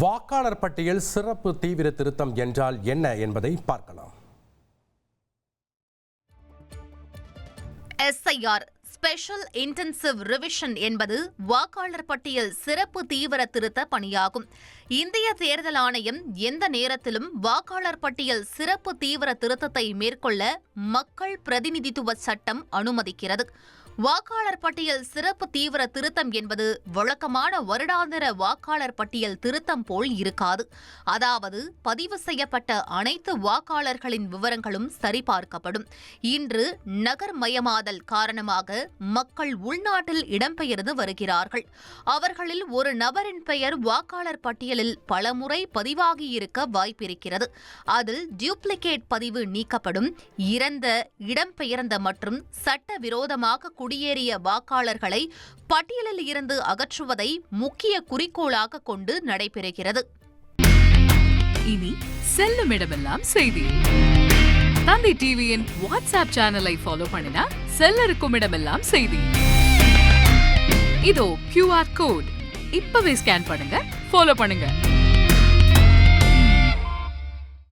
வாக்காளர் பட்டியல் சிறப்பு தீவிர திருத்தம் என்றால் என்ன என்பதை பார்க்கலாம். எஸ்ஐஆர் ஸ்பெஷல் இன்டென்சிவ் ரிவிஷன் என்பது வாக்காளர் பட்டியல் சிறப்பு தீவிர திருத்த பணியாகும். இந்திய தேர்தல் ஆணையம் எந்த நேரத்திலும் வாக்காளர் பட்டியல் சிறப்பு தீவிர திருத்தத்தை மேற்கொள்ள மக்கள் பிரதிநிதித்துவ சட்டம் அனுமதிக்கிறது. வாக்காளர் பட்டியல் சிறப்பு தீவிர திருத்தம் என்பது வழக்கமான வருடாந்திர வாக்காளர் பட்டியல் திருத்தம் போல் இருக்காது. அதாவது பதிவு செய்யப்பட்ட அனைத்து வாக்காளர்களின் விவரங்களும் சரிபார்க்கப்படும். இன்று நகர்மயமாதல் காரணமாக மக்கள் உள்நாட்டில் இடம்பெயர்ந்து வருகிறார்கள். அவர்களில் ஒரு நபரின் பெயர் வாக்காளர் பட்டியலில் பலமுறை பதிவாகியிருக்க வாய்ப்பிருக்கிறது. அதில் டியூப்ளிகேட் பதிவு நீக்கப்படும் இறந்த இடம்பெயர்ந்த மற்றும் சட்டவிரோதமாக குடியேறிய வாக்காளர்களை பட்டியலில் இருந்து அகற்றுவதை முக்கிய குறிக்கோளாக கொண்டு நடைபெறுகிறது. இனி செல்லும் இடமெல்லாம் செய்தி. தந்தை டிவியின் வாட்ஸ்அப் சேனலை ஃபாலோ பண்ணினா செல்ல இருக்கும் இடமெல்லாம் செய்தி. இதோ கியூஆர் கோட் இப்பவே ஸ்கேன் பண்ணுங்க ஃபாலோ பண்ணுங்க.